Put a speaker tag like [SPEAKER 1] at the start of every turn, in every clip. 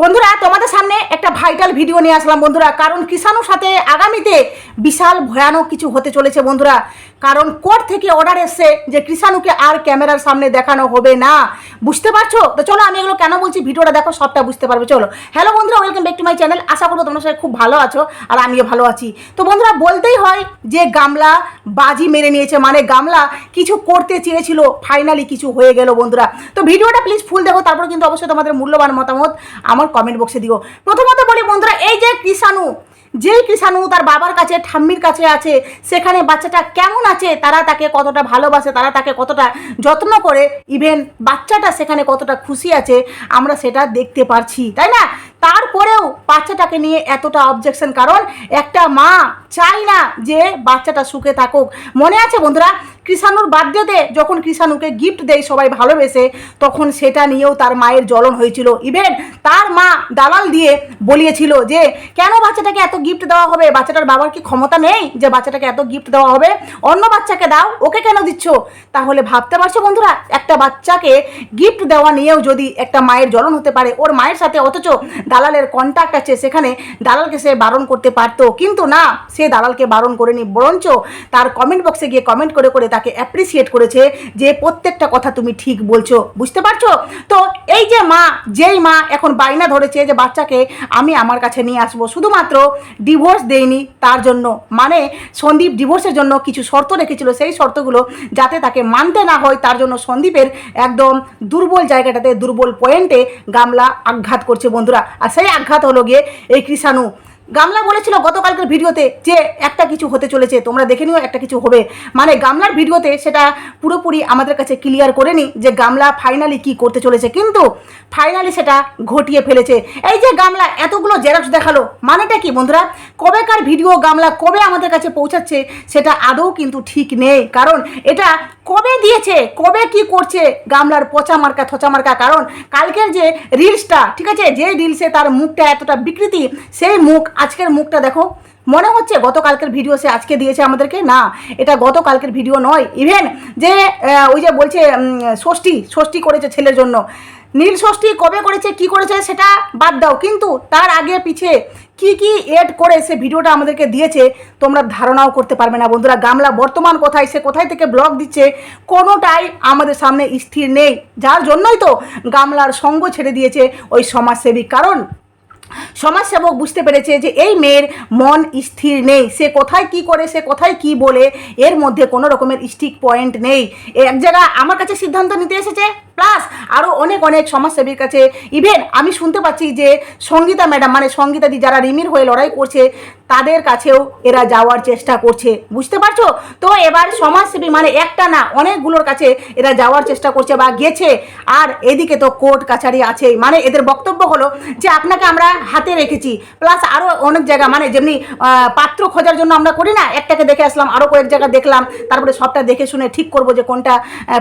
[SPEAKER 1] বন্ধুরা, তোমাদের সামনে একটা ভাইটাল ভিডিও নিয়ে আসলাম বন্ধুরা। কারণ কিষাণুর সাথে আগামীতে বিশাল ভয়ানক কিছু হতে চলেছে বন্ধুরা। কারণ কোর্ট থেকে অর্ডার এসছে যে কৃষাণুকে আর ক্যামেরার সামনে দেখানো হবে না। বুঝতে পারছ? তো চলো, আমি এগুলো কেন বলছি? ভিডিওটা দেখো, সবটা বুঝতে পারবে। চলো। হ্যালো বন্ধুরা welcome back to my channel আশা করব তোমরা সবাই খুব ভালো আছো আর আমিও ভালো আছি। তো বন্ধুরা, বলতেই হয় যে গামলা বাজি মেরে নিয়েছে। মানে গামলা কিছু করতে চেয়েছিল। ফাইনালি কিছু হয়ে গেল বন্ধুরা। তো ভিডিওটা প্লিজ ফুল দেখো, তারপর কিন্তু অবশ্যই তোমাদের মূল্যবান মতামত আমার কমেন্ট বক্সে দিও। প্রথমত বলি বন্ধুরা, এই যে কৃষাণু, যেই কৃষাণু তার বাবার কাছে, ঠাম্মির কাছে আছে, সেখানে বাচ্চাটা কেমন আছে, তারা তাকে কতটা ভালোবাসে, তারা তাকে কতটা যত্ন করে ইভেন বাচ্চাটা সেখানে কতটা খুশি আছে, আমরা সেটা দেখতে পারছি, তাই না? তারপরেও বাচ্চাটাকে নিয়ে এতটা অবজেকশন কারণ একটা মা চাই না যে বাচ্চাটা সুখে থাকুক। মনে আছে বন্ধুরা, কৃষাণুর বার্থডেতে যখন কৃষাণুকে গিফট দেয় সবাই ভালোবেসে, তখন সেটা নিয়েও তার মায়ের জ্বলন হয়েছিল। ইভেন তার মা দালাল দিয়ে বলিয়েছিল যে, কেন বাচ্চাটাকে এত গিফট দেওয়া হবে? বাচ্চাটার বাবার কি ক্ষমতা নেই যে বাচ্চাটাকে এত গিফট দেওয়া হবে? অন্য বাচ্চাকে দাও, ওকে কেন দিচ্ছ? তাহলে ভাবতে পারছ বন্ধুরা, একটা বাচ্চাকে গিফট দেওয়া নিয়েও যদি একটা মায়ের জ্বলন হতে পারে, ওর মায়ের সাথে অথচ দালালের কন্ট্যাক্ট আছে, সেখানে দালালকে সে বারণ করতে পারতো। কিন্তু না, সে দালালকে বারণ করেনি। বরঞ্চ তার কমেন্ট বক্সে গিয়ে কমেন্ট করে করে তাকে অ্যাপ্রিসিয়েট করেছে যে প্রত্যেকটা কথা তুমি ঠিক বলছো। বুঝতে পারছ? তো এই যে মা, যেই মা এখন বাইনা ধরেছে যে বাচ্চাকে আমি আমার কাছে নিয়ে আসব। শুধুমাত্র ডিভোর্স দেয়নি, তার জন্য। মানে সন্দীপ ডিভোর্সের জন্য কিছু শর্ত রেখেছিল। সেই শর্তগুলো যাতে তাকে মানতে না হয়, তার জন্য সন্দীপের একদম দুর্বল জায়গাটাতে, দুর্বল পয়েন্টে গামলা আঘাত করছে বন্ধুরা। আর সেই আঘাত হলো গিয়ে এই কৃষাণু গামলা বলেছিল গতকালকের ভিডিওতে যে একটা কিছু হতে চলেছে, তোমরা দেখে নিও একটা কিছু হবে। মানে গামলার ভিডিওতে সেটা পুরোপুরি আমাদের কাছে ক্লিয়ার করে নি যে গামলা ফাইনালি কি করতে চলেছে। কিন্তু ফাইনালি সেটা ঘটিয়ে ফেলেছে। এই যে গামলা এতগুলো জেরক্স দেখাল, মানেটা কি বন্ধুরা? কবেকার ভিডিও গামলা কবে আমাদের কাছে পৌঁছাচ্ছে সেটা আদৌ কিন্তু ঠিক নেই। কারণ এটা কবে দিয়েছে, কবে কি করছে গামলার পচা মার্কা থচা মার্কা কারণ কালকের যে রিলসটা ঠিক আছে? যে রিলসে তার মুখটা এতটা বিকৃতি, সেই মুখ আজকের মুখটা দেখো। মনে হচ্ছে গতকালকের ভিডিও সে আজকে দিয়েছে আমাদেরকে? না, এটা গতকালকের ভিডিও নয়। ইভেন যে ওই যে বলছে ষষ্ঠী ষষ্ঠী করেছে ছেলের জন্য। নীল ষষ্ঠী কবে করেছে, কি করেছে, সেটা বাদ দাও। কিন্তু তার আগে পিছে কি কি এড করে সে ভিডিওটা আমাদেরকে দিয়েছে, তোমরা ধারণাও করতে পারবে না বন্ধুরা। গামলা বর্তমান কোথায়, সে কোথায় থেকে ব্লগ দিচ্ছে, কোনোটাই আমাদের সামনে স্থির নেই। যার জন্যই তো গামলার সঙ্গ ছেড়ে দিয়েছে ওই সমাজসেবী। কারণ সমাজসেবক বুঝতে পেরেছে যে এই মেয়ের মন স্থির নেই। সে কোথায় কি করে, সে কোথায় কি বলে, এর মধ্যে কোনো রকমের স্টিক পয়েন্ট নেই। এক জায়গা আমার কাছে সিদ্ধান্ত নিতে এসেছে? প্লাস আরও অনেক অনেক সমাজসেবীর কাছে ইভেন আমি শুনতে পাচ্ছি যে সঙ্গীতা ম্যাডাম মানে সঙ্গীতাদি যারা রিমির হয়ে লড়াই করছে, তাদের কাছেও এরা যাওয়ার চেষ্টা করছে। বুঝতে পারছ? তো এবার সমাজসেবী মানে একটা না, অনেকগুলোর কাছে এরা যাওয়ার চেষ্টা করছে বা গেছে। আর এদিকে তো কোর্ট কাছারি আছে মানে এদের বক্তব্য হলো যে আপনাকে আমরা হাতে রেখেছি। প্লাস আরও অনেক জায়গা মানে যেমনি পাত্র খোঁজার জন্য আমরা করি না, একটাকে দেখে আসলাম আরও কয়েক জায়গা দেখলাম, তারপরে সবটা দেখে শুনে ঠিক করব যে কোনটা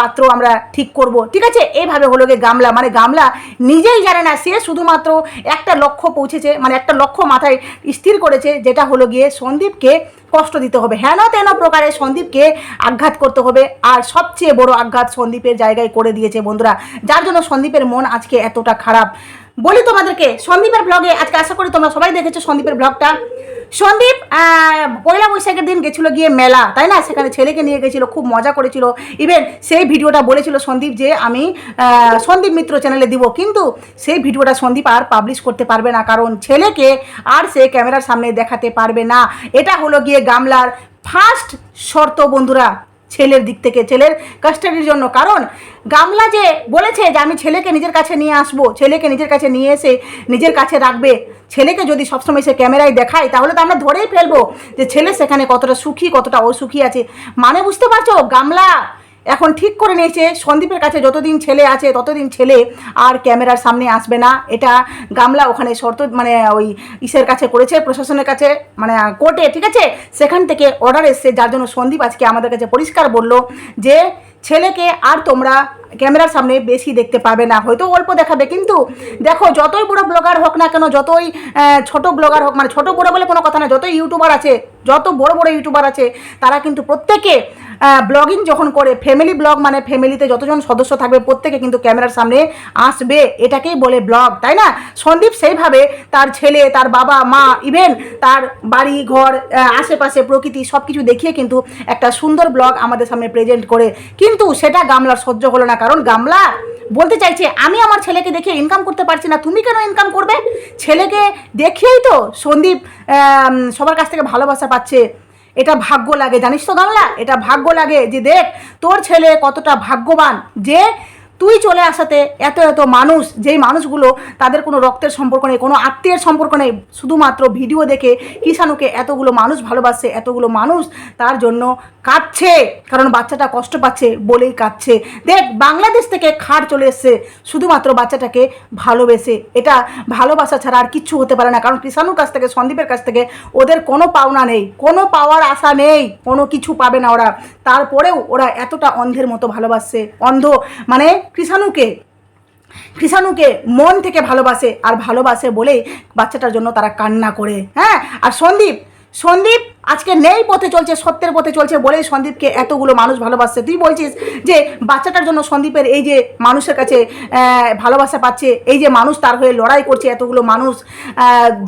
[SPEAKER 1] পাত্র আমরা ঠিক করব। ঠিক আছে? এইভাবে হলো গিয়ে গামলা। মানে গামলা নিজেই জানে না, সে শুধুমাত্র একটা লক্ষ্য পৌঁছেছে মানে একটা লক্ষ্য মাথায় স্থির করেছে, যেটা হলো গিয়ে সন্দীপকে কষ্ট দিতে হবে। হেন তেন প্রকারে সন্দীপকে আঘাত করতে হবে, আর সবচেয়ে বড় আঘাত সন্দীপের জায়গায় করে দিয়েছে বন্ধুরা। যার জন্য সন্দীপের মন আজকে এতটা খারাপ। বলি তোমাদেরকে, সন্দীপের ব্লগে আজকে আশা করি তোমরা সবাই দেখেছ সন্দীপের ব্লগটা সন্দীপ পয়লা বৈশাখের দিন গেছিল গিয়ে মেলা, তাই না? সেখানে ছেলেকে নিয়ে গেছিল, খুব মজা করেছিল। ইভেন সেই ভিডিওটা বলেছিল সন্দীপ যে, আমি সন্দীপ মিত্র চ্যানেলে দিব। কিন্তু সেই ভিডিওটা সন্দীপ আর পাবলিশ করতে পারবে না, কারণ ছেলেকে আর সে ক্যামেরার সামনে দেখাতে পারবে না। এটা হলো গিয়ে গামলার ফার্স্ট শর্ত, বন্ধুরা। ছেলের দিক থেকে, ছেলের কাস্টাডির জন্য। কারণ গামলা যে বলেছে যে আমি ছেলেকে নিজের কাছে নিয়ে আসব, ছেলেকে নিজের কাছে নিয়ে এসে নিজের কাছে রাখবে, ছেলেকে যদি সবসময় সে ক্যামেরায় দেখায়, তাহলে তো আমরা ধরেই ফেলব যে ছেলে সেখানে কতটা সুখী, কতটা অসুখী আছে। মানে বুঝতে পারছ, গামলা এখন ঠিক করে নিয়েছে, সন্দীপের কাছে যতদিন ছেলে আছে, ততদিন ছেলে আর ক্যামেরার সামনে আসবে না। এটা গামলা ওখানে শর্ত মানে ওই ইসের কাছে করেছে, প্রশাসনের কাছে মানে কোর্টে, ঠিক আছে? সেখান থেকে অর্ডার এসছে, যার জন্য সন্দীপ আজকে আমাদের কাছে পরিষ্কার বলল যে, ছেলেকে আর তোমরা ক্যামেরার সামনে বেশি দেখতে পাবে না। হয়তো অল্প দেখাবে, কিন্তু দেখো, যতই বড় ব্লগার হোক না কেন, যতই ছোট ব্লগার হোক মানে ছোট বড় বলে কোনো কথা না, যতই ইউটিউবার আছে, যত বড় বড় ইউটিউবার আছে, তারা কিন্তু প্রত্যেকে ব্লগিং যখন করে ফ্যামিলি ব্লগ মানে ফ্যামিলিতে যতজন সদস্য থাকবে, প্রত্যেকে কিন্তু ক্যামেরার সামনে আসবে। এটাকেই বলে ব্লগ তাই না? সন্দীপ সেইভাবে তার ছেলে, তার বাবা, মা ইভেন তার বাড়ি, ঘর আশেপাশে প্রকৃতি সব কিছু দেখিয়ে কিন্তু একটা সুন্দর ব্লগ আমাদের সামনে প্রেজেন্ট করে। কিন্তু সেটা গামলার সহ্য হলো না। কারণ গামলা, বলতে চাইছে, আমি আমার ছেলেকে দেখে ইনকাম করতে পারছি না, তুমি কেন ইনকাম করবে? ছেলেকে দেখিয়েই তো সন্দীপ সবার কাছ থেকে ভালোবাসা পাচ্ছে। এটা ভাগ্য লাগে। জানিস তো গামলা এটা ভাগ্য লাগে যে দেখ, তোর ছেলে কতটা ভাগ্যবান যে তুই চলে আসাতে এত এত মানুষ, যেই মানুষগুলো তাদের কোনো রক্তের সম্পর্ক নেই, কোনো আত্মীয়ের সম্পর্ক নেই, শুধুমাত্র ভিডিও দেখে কিষানুকে এতগুলো মানুষ ভালোবাসছে, এতগুলো মানুষ তার জন্য কাঁদছে, কারণ বাচ্চাটা কষ্ট পাচ্ছে বলেই কাঁদছে। দেখ, বাংলাদেশ থেকে খাট চলে এসছে, শুধুমাত্র বাচ্চাটাকে ভালোবেসে। এটা ভালোবাসা ছাড়া আর কিচ্ছু হতে পারে না, কারণ কৃষাণুর কাছ থেকে, সন্দীপের কাছ থেকে ওদের কোনো পাওনা নেই, কোনো পাওয়ার আশা নেই, কোনো কিছু পাবে না ওরা। তারপরেও ওরা এতটা অন্ধের মতো ভালোবাসছে, অন্ধ মানে কৃষাণুকে কৃষাণুকে মন থেকে ভালোবাসে আর ভালোবাসে বলেই বাচ্চাটার জন্য তারা কান্না করে হ্যাঁ? আর সন্দীপ সন্দীপ, আজকে নেই পথে চলছে, সত্যের পথে চলছে বলেই সন্দীপকে এতগুলো মানুষ ভালোবাসছে। তুই বলছিস যে বাচ্চাটার জন্য সন্দীপের এই যে মানুষের কাছে ভালোবাসা পাচ্ছে, এই যে মানুষ তার হয়ে লড়াই করছে, এতগুলো মানুষ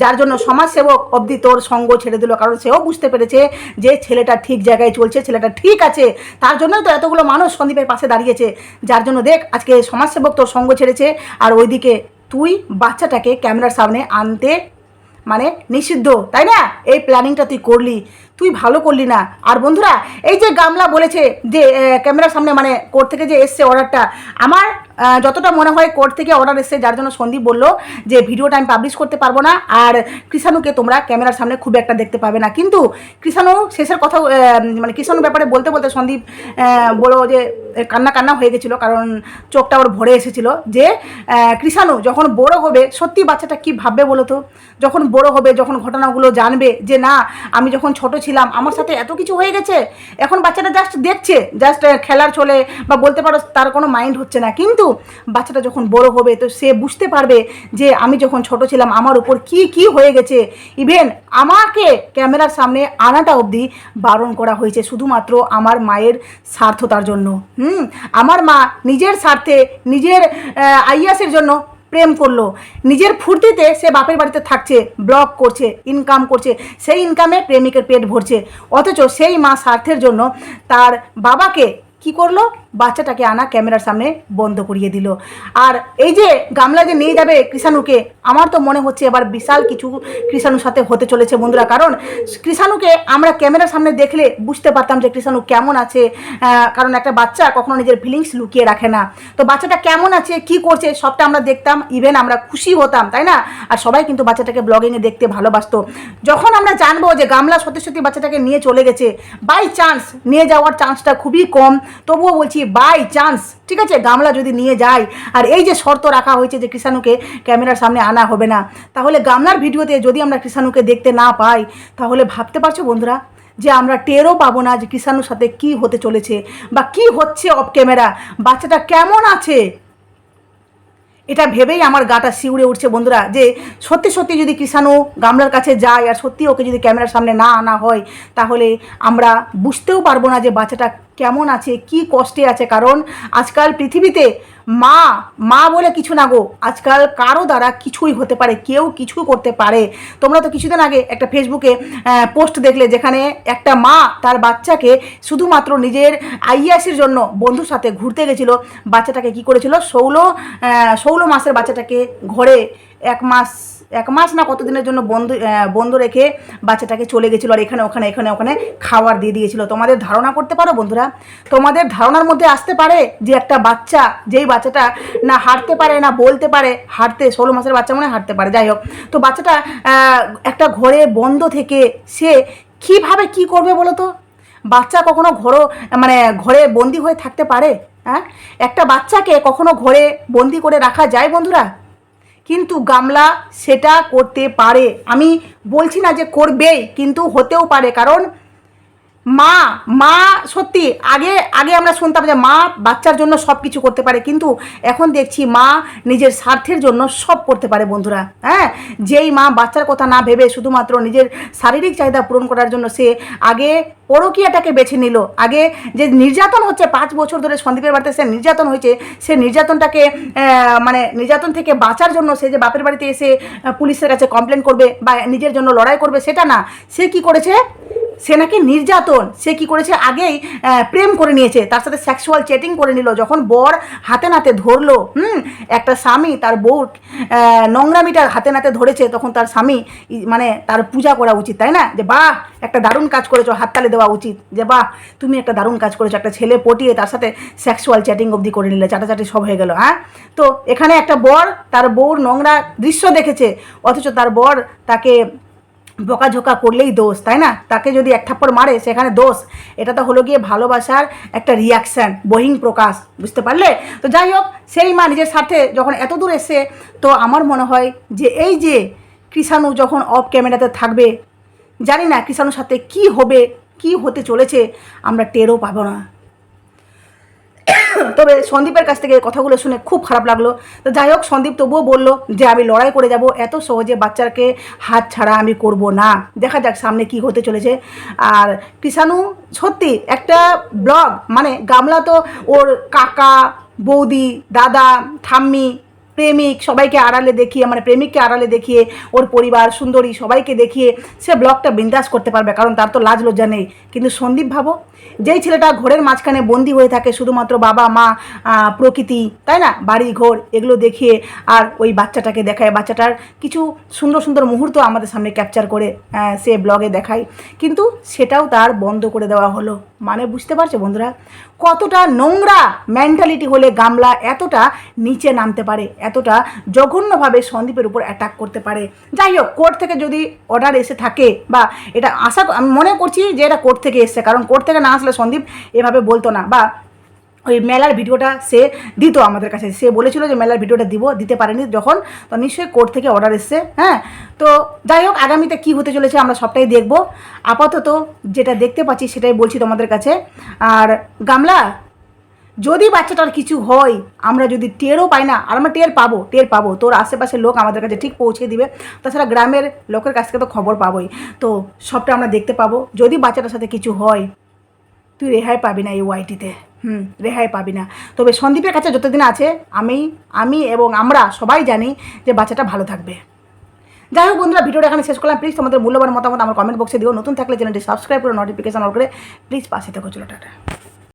[SPEAKER 1] যার জন্য সমাজসেবক অবধি তোর সঙ্গ ছেড়ে দিল, কারণ সেও বুঝতে পেরেছে যে ছেলেটা ঠিক জায়গায় চলছে, ছেলেটা ঠিক আছে। তার জন্যই তো এতগুলো মানুষ সন্দীপের পাশে দাঁড়িয়েছে। যার জন্য দেখ, আজকে সমাজসেবক তোর সঙ্গ ছেড়েছে, আর ওইদিকে তুই বাচ্চাটাকে ক্যামেরার সামনে আনতে মানে নিষিদ্ধ তাই না? এই প্ল্যানিংটা তুই করলি। তুই ভালো করলি না। আর বন্ধুরা, এই যে গামলা বলেছে যে ক্যামেরার সামনে মানে কোর্ট থেকে যে এসছে অর্ডারটা আমার যতটা মনে হয় কোর্ট থেকে অর্ডার এসছে, যার জন্য সন্দীপ বলল যে, ভিডিওটা আমি পাবলিশ করতে পারব না। আর কৃষাণুকে তোমরা ক্যামেরার সামনে খুব একটা দেখতে পাবে না। কিন্তু কৃষাণু শেষের কথা মানে কৃষাণুর ব্যাপারে বলতে বলতে সন্দীপ বলো যে কান্না কান্না হয়ে গেছিল, কারণ চোখটা ওর ভরে এসেছিল যে কৃষাণু যখন বড় হবে, সত্যি বাচ্চাটা কি ভাববে বলো তো? যখন বড় হবে, যখন ঘটনাগুলো জানবে যে, না, আমি যখন ছোট ছিলাম আমার সাথে এত কিছু হয়ে গেছে, এখন বাচ্চাটা জাস্ট দেখছে জাস্ট খেলার চলে বা বলতে পারো তার কোনো মাইন্ড হচ্ছে না। কিন্তু বাচ্চাটা যখন বড় হবে তো সে বুঝতে পারবে যে আমি যখন ছোট ছিলাম, আমার উপর কি কি হয়ে গেছে। ইভেন আমাকে ক্যামেরার সামনে আনাটা অবধি বারণ করা হয়েছে, শুধুমাত্র আমার মায়ের স্বার্থতার জন্য। হুম, আমার মা নিজের স্বার্থে, নিজের আইয়াসের জন্য প্রেম করল। নিজের ফুর্তিতে সে বাপের বাড়িতে থাকছে ব্লগ করছে ইনকাম করছে, সেই ইনকামে প্রেমিকের পেট ভরছে। অথচ সেই মা স্বার্থের জন্য তার বাবাকে কি করল? বাচ্চাটাকে আনা ক্যামেরার সামনে বন্ধ করিয়ে দিল। আর এই যে গামলা যে নিয়ে যাবে কৃষাণুকে, আমার তো মনে হচ্ছে এবার বিশাল কিছু কৃষাণুর সাথে হতে চলেছে বন্ধুরা। কারণ কৃষাণুকে আমরা ক্যামেরার সামনে দেখলে বুঝতে পারতাম যে কৃষাণু কেমন আছে কারণ একটা বাচ্চা কখনো নিজের ফিলিংস লুকিয়ে রাখে না। তো বাচ্চাটা কেমন আছে, কি করছে, সবটা আমরা দেখতাম। ইভেন আমরা খুশি হতাম, তাই না? আর সবাই কিন্তু বাচ্চাটাকে ব্লগিংয়ে দেখতে ভালোবাসত। যখন আমরা জানব যে গামলা সত্যি সত্যি বাচ্চাটাকে নিয়ে চলে গেছে বাই চান্স নিয়ে যাওয়ার চান্সটা খুবই কম। তবুও বলছি বাই চান্স ঠিক আছে? গামলা যদি নিয়ে যায়, আর এই যে শর্ত রাখা হয়েছে যে কৃষাণুকে ক্যামেরার সামনে আনা হবে না, তাহলে গামলার ভিডিওতে যদি আমরা কৃষাণুকে দেখতে না পাই, তাহলে ভাবতে পারছ বন্ধুরা যে আমরা টেরও পাবো না যে কৃষাণুর সাথে কি হতে চলেছে বা কি হচ্ছে অফ ক্যামেরা বাচ্চাটা কেমন আছে? এটা ভেবেই আমার গাটা শিউরে উঠছে বন্ধুরা যে সত্যি সত্যি যদি কৃষাণু গামলার কাছে যায় আর সত্যি ওকে যদি ক্যামেরার সামনে না আনা হয়, তাহলে আমরা বুঝতেও পারব না যে বাচ্চাটা কেমন আছে, কি কষ্টে আছে? কারণ আজকাল পৃথিবীতে মা মা বলে কিছু না গো। আজকাল কারও দ্বারা কিছুই হতে পারে, কেউ কিছু করতে পারে। তোমরা তো কিছুদিন আগে একটা ফেসবুকে পোস্ট দেখলে যেখানে একটা মা তার বাচ্চাকে শুধুমাত্র নিজের আইয়াসির জন্য বন্ধুর সাথে ঘুরতে গেছিল। বাচ্চাটাকে কি করেছিল? ষোলো ষোলো মাসের বাচ্চাটাকে ঘরে এক মাস এক মাস না কতদিনের জন্য বন্ধ বন্ধ রেখে বাচ্চাটাকে চলে গেছিল আর এখানে, ওখানে এখানে, ওখানে খাবার দিয়ে দিয়েছিল। তোমাদের ধারণা করতে পারো বন্ধুরা? তোমাদের ধারণার মধ্যে আসতে পারে যে একটা বাচ্চা, যেই বাচ্চাটা না হাঁটতে পারে, না বলতে পারে, হাঁটতে, ষোলো মাসের বাচ্চা মনে হাঁটতে পারে। যাই হোক, তো বাচ্চাটা একটা ঘরে বন্ধ থেকে সে কীভাবে কি করবে বলো তো? বাচ্চা কখনো ঘরো মানে ঘরে বন্দি হয়ে থাকতে পারে? হ্যাঁ? একটা বাচ্চাকে কখনো ঘরে বন্দি করে রাখা যায় বন্ধুরা? কিন্তু গামলা সেটা করতে পারে। আমি বলছি না যে করবেই কিন্তু হতেও পারে কারণ মা মা সত্যি, আগে আগে আমরা শুনতাম যে মা বাচ্চার জন্য সব কিছু করতে পারে, কিন্তু এখন দেখছি মা নিজের স্বার্থের জন্য সব করতে পারে বন্ধুরা হ্যাঁ? যেই মা বাচ্চার কথা না ভেবে শুধুমাত্র নিজের শারীরিক চাহিদা পূরণ করার জন্য সে আগে পরকীয়াটাকে বেছে নিল, আগে যে নির্যাতন হচ্ছে, পাঁচ বছর ধরে সন্দীপের বাড়িতে সে নির্যাতন হয়েছে, সে নির্যাতনটাকে মানে নির্যাতন থেকে বাঁচার জন্য সে যে বাপের বাড়িতে এসে পুলিশের কাছে কমপ্লেন করবে বা নিজের জন্য লড়াই করবে, সেটা না, সে কি করেছে? সে নাকি নির্যাতন। সে কি করেছে? আগেই প্রেম করে নিয়েছে। তার সাথে সেক্সুয়াল চেটিং করে নিল। যখন বর হাতে নাতে ধরলো, হুম, একটা স্বামী তার বউ নোংরামিটা হাতে নাতে ধরেছে, তখন তার স্বামী মানে তার পূজা করা উচিত, তাই না? যে, বাহ, একটা দারুণ কাজ করেছ, হাততালি দেওয়া উচিত। যে, বাহ, তুমি একটা দারুণ কাজ করেছ, একটা ছেলে পটিয়ে তার সাথে সেক্সুয়াল চ্যাটিং অবধি করে নিলে, চাটাচাটি সব হয়ে গেল। হ্যাঁ? তো এখানে একটা বর তার বউর নোংরা দৃশ্য দেখেছে, অথচ তার বর তাকে বকাঝোকা করলেই দোষ, তাই না? তাকে যদি এক থাপ্পড় মারে, সেখানে দোষ। এটা তো হলো গিয়ে ভালোবাসার একটা রিয়াকশান বহিং প্রকাশ, বুঝতে পারলে? তো যাই হোক, সেই মা নিজের সাথে যখন এত দূর এসে, তো আমার মনে হয় যে এই যে কৃষাণু যখন অফ ক্যামেরাতে থাকবে, জানি না কৃষাণুর সাথে কি হবে, কি হতে চলেছে, আমরা টেরও পাবো না। তবে সন্দীপের কাছ থেকে কথাগুলো শুনে খুব খারাপ লাগল। তো যাই হোক, সন্দীপ তবুও বলল যে, আমি লড়াই করে যাব, এত সহজে বাচ্চাকে হাত ছাড়া আমি করব না। দেখা যাক সামনে কি হতে চলেছে। আর কৃষাণু, সত্যি একটা ব্লগ মানে গামলা তো ওর কাকা, বৌদি, দাদা, ঠাম্মি প্রেমিক, সবাইকে আড়ালে দেখিয়ে মানে প্রেমিককে আড়ালে দেখিয়ে, ওর পরিবার, সুন্দরী, সবাইকে দেখিয়ে সে ব্লগটা বিন্দাস করতে পারবে, কারণ তার তো লাজ লজ্জা নেই। কিন্তু সন্দীপ ভাবো, যেই ছেলেটা ঘরের মাঝখানে বন্দি হয়ে থাকে, শুধুমাত্র বাবা, মা প্রকৃতি, তাই না? বাড়ি, ঘর, এগুলো দেখিয়ে আর ওই বাচ্চাটাকে দেখায়। বাচ্চাটার কিছু সুন্দর সুন্দর মুহূর্ত আমাদের সামনে ক্যাপচার করে সে ব্লগে দেখায়। কিন্তু সেটাও তার বন্ধ করে দেওয়া হলো। মানে বুঝতে পারছ বন্ধুরা? কতটা নোংরা মেন্টালিটি হলে গামলা এতটা নিচে নামতে পারে, এতটা জঘন্যভাবে সন্দীপের উপর অ্যাটাক করতে পারে। যাই হোক কোর্ট থেকে যদি অর্ডার এসে থাকে বা এটা আশা আমি মনে করছি যে এটা কোর্ট থেকে এসছে, কারণ কোর্ট থেকে না আসলে সন্দীপ এভাবে বলতো না বা ওই মেলার ভিডিওটা সে দিত আমাদের কাছে। সে বলেছিল যে মেলার ভিডিওটা দিব, দিতে পারেনি যখন, তো নিশ্চয়ই কোর্ট থেকে অর্ডার এসছে হ্যাঁ? তো যাই হোক, আগামীতে কী হতে চলেছে আমরা সবটাই দেখব। আপাতত যেটা দেখতে পাচ্ছি সেটাই বলছি তোমাদের কাছে। আর গামলা, যদি বাচ্চাটার কিছু হয়, আমরা যদি টেরও পাই না, আর আমরা টের পাবো টের পাবো, তোর আশেপাশের লোক আমাদের কাছে ঠিক পৌঁছে দিবে, তাছাড়া গ্রামের লোকের কাছ থেকে তো খবর পাবোই। তো সবটা আমরা দেখতে পাবো। যদি বাচ্চাটার সাথে কিছু হয়, তুই রেহাই পাবি না এই ওয়াইটিতে হুম, রেহাই পাবি না। তবে সন্দীপের কাছে যতদিন আছে, আমি আমি এবং আমরা সবাই জানি যে বাচ্চাটা ভালো থাকবে। যাই হোক বন্ধুরা, ভিডিওটা এখানে শেষ করলাম। প্লিজ তোমাদের মূল্যবান মতামত আমার কমেন্ট বক্সে দিও। নতুন থাকলে চ্যানেলটি সাবস্ক্রাইব করে নোটিফিকেশন অন করে প্লিজ পাশে থেকো, চলো, টাটা।